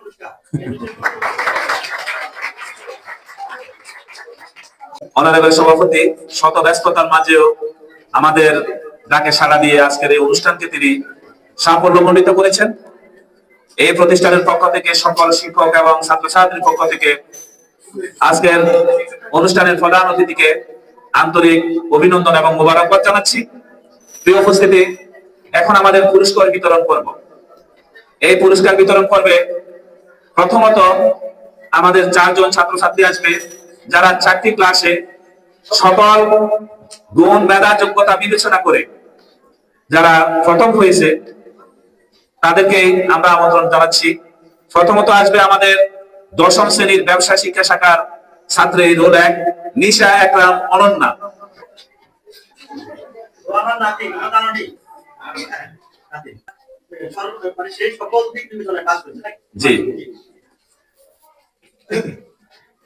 পুরস্কার। অনারেবল সভাপতি শত ব্যস্ততার মাঝেও আমাদের ডাকে সাড়া দিয়ে আজকের এই অনুষ্ঠানকে তিনি সাফল্যমণ্ডিত করেছেন। এই প্রতিষ্ঠানের পক্ষ থেকে সকল শিক্ষক এবং ছাত্রছাত্রীর পক্ষ থেকে আজকের অনুষ্ঠানের প্রধান অতিথিকে আন্তরিক অভিনন্দন এবং মোবারকবাদ জানাচ্ছি। প্রিয় উপস্থিতি, এখন আমাদের পুরস্কার বিতরণ করব এই পুরস্কার বিতরণ করবে প্রথমত আমাদের চারজন ছাত্রছাত্রী আসবে, যারা চারটি ক্লাসে সকল গুণ, মেধা, যোগ্যতা বিবেচনা করে যারা প্রথম হয়েছে, তাদেরকে আমরা আমন্ত্রণ জানাচ্ছি। প্রথমত আসবে আমাদের দশম শ্রেণির ব্যবসা শিক্ষা শাখার ছাত্রী রোল এক, নিশা একরাম অনন্যা। মানে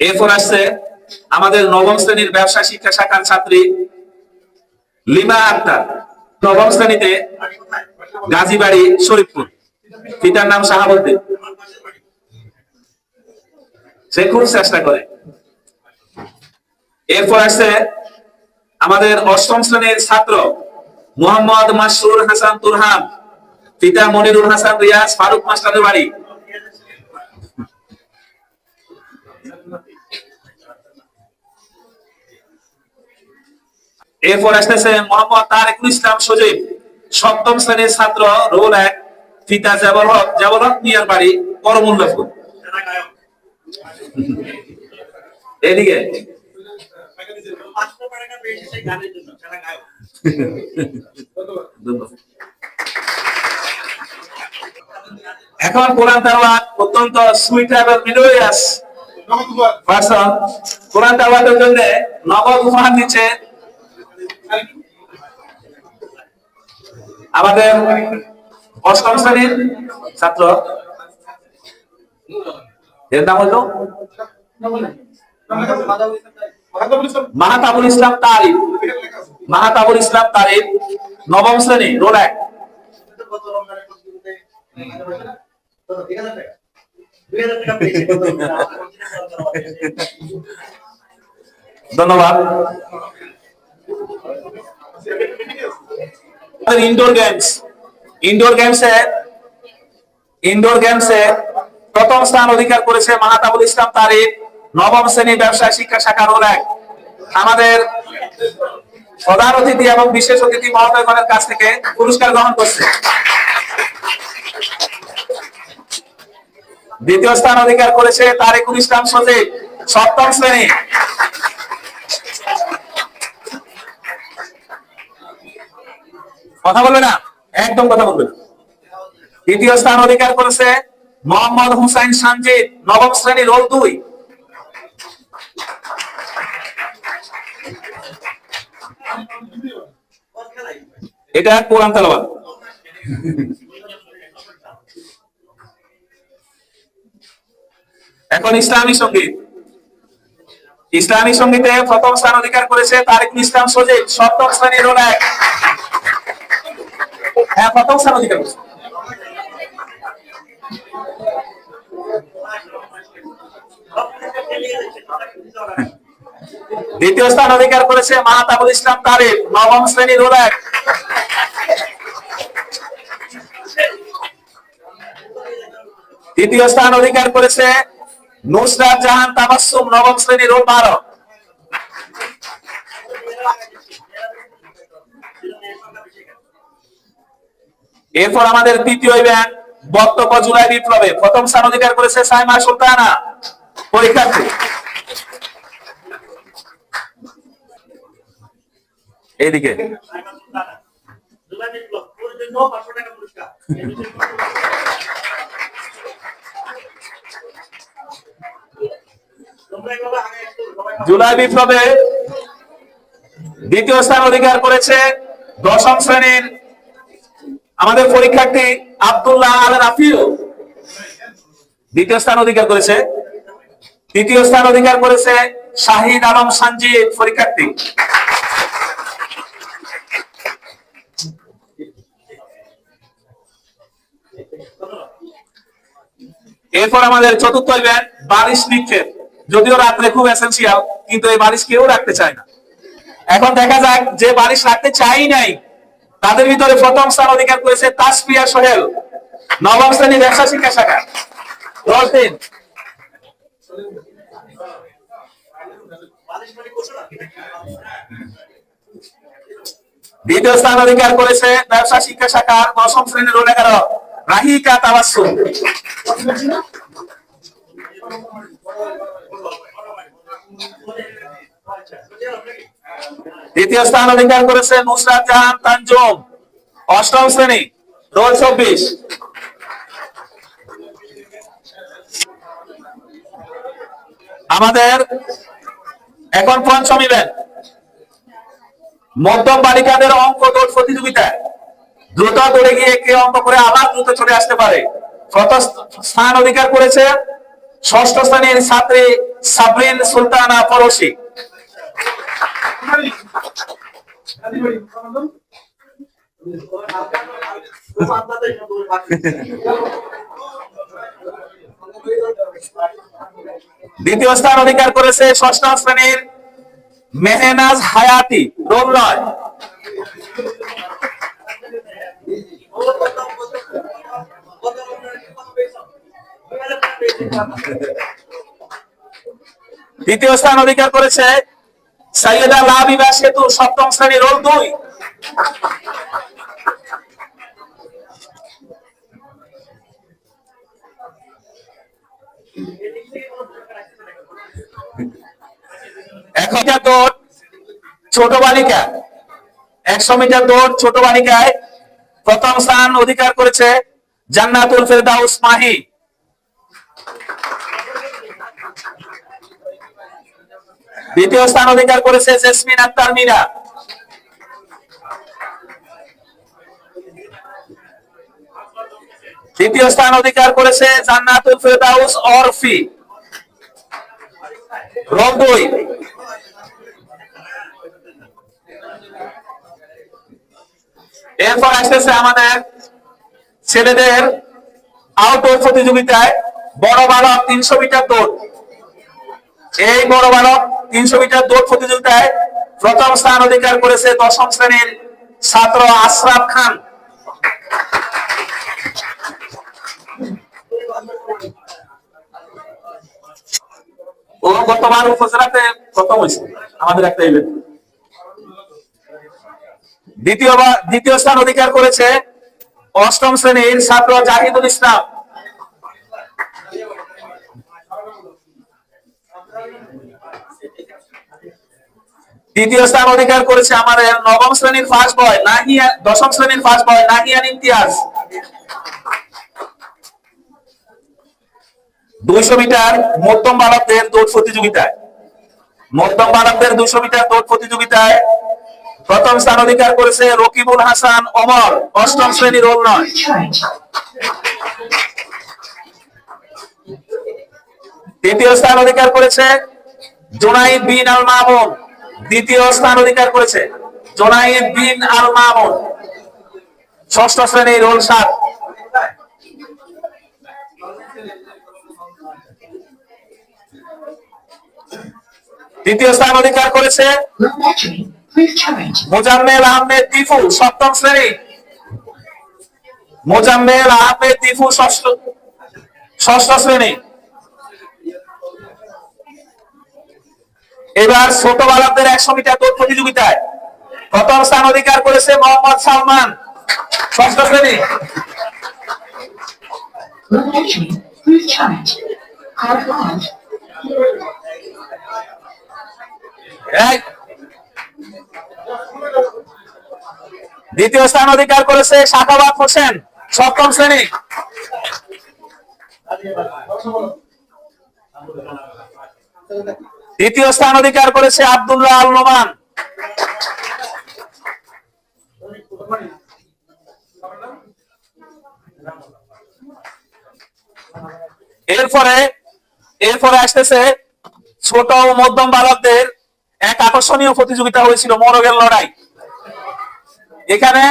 এরপর আসছে আমাদের নবম শ্রেণির ব্যবসা শিক্ষা শাখার ছাত্রী লিমা আক্তার। নবম শ্রেণীতে গাজীবাড়ি, শরীফপুর। পিতার নাম শাহাবুদ্দিন। সে খুব চেষ্টা করে। এরপর আসছে আমাদের অষ্টম শ্রেণির ছাত্র মোহাম্মদ মাসরুর হাসান তুরহান। পিতা মনিরুল হাসান রিয়াজ, ফারুক মাস্টারের বাড়ি। এরপর আসতেছে মোহাম্মদ তারেকুল ইসলাম সজীব। সপ্তম শ্রেণির ছাত্র, রোল এক, পিতা জাবল হক জাবল হক মিয়ার বাড়ি করমুল্লাপুর এদিকে। পাঁচশো টাকা পেয়েছে সেই গানের জন্য সেরা গায়ক। এখন কোরআন তেলাওয়াত অত্যন্ত সুইট এবং কোরআন তেলাওয়াতের জন্য নগদ উপহার দিচ্ছে আমাদের অষ্টম শ্রেণির ছাত্র। এর নাম হলো মাহাতাবুল ইসলাম তারিফ। মাহাতাবুল ইসলাম তারিফ, নবম শ্রেণি, রোল এক। ধন্যবাদ। ইনডোর গেমস ইনডোর গেমসে ইনডোর গেমসে প্রথম স্থান অধিকার করেছে মাহাতাবুল ইসলাম তারিফ। নবম শ্রেণি ব্যবসায় শিক্ষা শাখা রোল এক। আমাদের প্রধান অতিথি এবং বিশেষ অতিথি মহোদয়গণের কাছ থেকে পুরস্কার গ্রহণ করছে। দ্বিতীয় স্থান অধিকার করেছে তারেকুল ইসলাম সজীব সপ্তম শ্রেণি। কথা বলবে না? একদম কথা বলবে না। তৃতীয় স্থান অধিকার করেছে মোহাম্মদ হুসাইন সানজিদ, নবম শ্রেণি, রোল দুই। এটা কোরআন তেলাওয়াত। এখন ইসলামী সংগীত। ইসলামী সঙ্গীতে প্রথম স্থান অধিকার করেছে তারিকুল ইসলাম সজিব, সপ্তম রোল হ্যাঁ প্রথম স্থান অধিকার করেছে। দ্বিতীয় স্থান অধিকার করেছে মাহাতাবুল ইসলাম তারিফ নবম শ্রেণি রোল এক তৃতীয় স্থান অধিকার করেছে নুসরাত জাহান তাবাসসুম নবম শ্রেণি রোল বারো এরপর আমাদের তৃতীয় ইভেন্ট বক্তব্য জুলাই বিপ্লবে। প্রথম স্থান অধিকার করেছে সাইমা সুলতানা পরীক্ষার্থী। এইদিকে। জুলাই বিপ্লব, পুরস্কার। জুলাই বিপ্লবে দ্বিতীয় স্থান অধিকার করেছে দশম শ্রেণির আমাদের পরীক্ষার্থী আব্দুল্লাহ আল রাফিও দ্বিতীয় স্থান অধিকার করেছে। তৃতীয় স্থান অধিকার করেছে শাহিদ আলম সঞ্জিত পরীক্ষার্থী। এরপর আমাদের চতুর্থ ইভেন্ট বালিশ নিক্ষেপ। যদিও রাত্রে খুব এসেন্সিয়াল কিন্তু এই বালিশ কেউ রাখতে চায় না। এখন দেখা যাক, যে বালিশ রাখতে চাই নাই, তাদের ভিতরে প্রথম স্থান অধিকার করেছে তাসপিয়া সোহেল, নবম শ্রেণি ব্যবসা শিক্ষা শাখা। দশ দিন দ্বিতীয় স্থান অধিকার করেছে ব্যবসা শিক্ষা শাখার দশম শ্রেণির এগারো, রাহিকা তাবাসু তৃতীয় স্থান অধিকার করেছে নুসরাত জাহান তানজুম, অষ্টম শ্রেণি, রোল চব্বিশ। আমাদের এখন পঞ্চম ইভেন্ট মধ্যম বালিকাদের অঙ্ক দৌড় প্রতিযোগিতায়। দ্রুত দৌড়ে গিয়ে কে অঙ্ক করে আবার দ্রুত চলে আসতে পারে। প্রথম স্থান অধিকার করেছে? ষষ্ঠ স্থানের ছাত্রী সাবরিন সুলতানা পরশি দ্বিতীয় স্থান অধিকার করেছে ষষ্ঠ শ্রেণির মেহনাজ হায়াতি রোল নয়। দ্বিতীয় স্থান অধিকার করেছে সাইয়েদা লাবিবা সেতু, সপ্তম শ্রেণি রোল দুই। দৌড়, ছোট বালিকা। একশো মিটার দৌড়, ছোট বালিকায় প্রথম স্থান অধিকার করেছে জান্নাতুল ফেরদাউস মাহি। দ্বিতীয় স্থান অধিকার করেছে জেসমিন আক্তার মিরা। তৃতীয় স্থান অধিকার করেছে জান্নাতুল ফেরদাউস অরফি রং দুই এরপর আসতেছে আমাদের ছেলেদের আউটডোর প্রতিযোগিতায় বড় বালক তিনশো মিটার দৌড়। এই বড় বালক তিনশো মিটার দৌড় প্রতিযোগিতায় প্রথম স্থান অধিকার করেছে দশম শ্রেণির ছাত্র আশরাফ খান। ও গতবার উপজেলাতে প্রথম হয়েছে। আমাদের একটা ইভেন্ট দ্বিতীয়বার দ্বিতীয় স্থান অধিকার করেছে অষ্টম শ্রেণির ছাত্র জাহিদুল ইসলাম। তৃতীয় স্থান অধিকার করেছে আমাদের নবম শ্রেণির ফার্স্ট বয় নাহিয়া দশম শ্রেণির ফার্স্ট বয় নাহিয়ান ইমতিয়াজ। দুইশো মিটার মধ্যম বালকদের দৌড় প্রতিযোগিতায়। মধ্যম বালকদের দুইশো মিটার দৌড় প্রতিযোগিতায় প্রথম স্থান অধিকার করেছে রকিবুল হাসান অমর অষ্টম শ্রেণির রোল নয়। তৃতীয় স্থান অধিকার করেছে জোনাইদ বিন আল মামুন দ্বিতীয় স্থান অধিকার করেছে জোনাইদ বিন আল মামুন। ষষ্ঠ শ্রেণি রোল সাত। তৃতীয় স্থান অধিকার করেছে. মোজাম্মেল আহমেদ তিফু, সপ্তম শ্রেণি। মোজাম্মেল আহমেদ তিফু, ষষ্ঠ ষষ্ঠ শ্রেণি। এবার ছোট বালকদের একশো মিটার দৌড় প্রতিযোগিতায় প্রথম স্থান অধিকার করেছে মোহাম্মদ সালমান। ষষ্ঠ শ্রেণি। দ্বিতীয় স্থান অধিকার করেছে শাকাবাদ হোসেন, সপ্তম শ্রেণি। তৃতীয় স্থান অধিকার করেছে আবদুল্লাহ আল নোমান। এরপরে এরপরে আসতেছে ছোট ও মধ্যম বালকদের এক আকর্ষণীয় প্রতিযোগিতা হয়েছিল মোরগের লড়াই। এখানে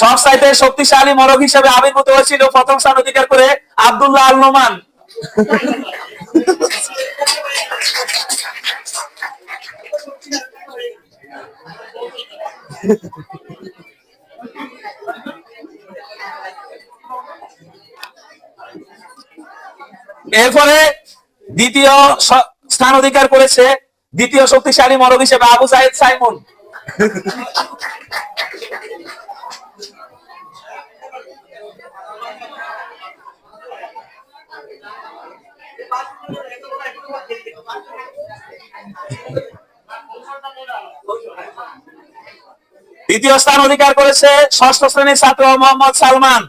সব শক্তিশালী মোরগ হিসেবে আবির্ভূত হয়েছিল প্রথম স্থান অধিকার করে আব্দুল্লাহ আল নোমান। এরপরে দ্বিতীয় স্থান অধিকার করেছে দ্বিতীয় শক্তিশালী মরক হিসেবে আবু সাইদ সাইমন। তৃতীয় স্থান অধিকার করেছে ষষ্ঠ শ্রেণির ছাত্র মোহাম্মদ সালমান।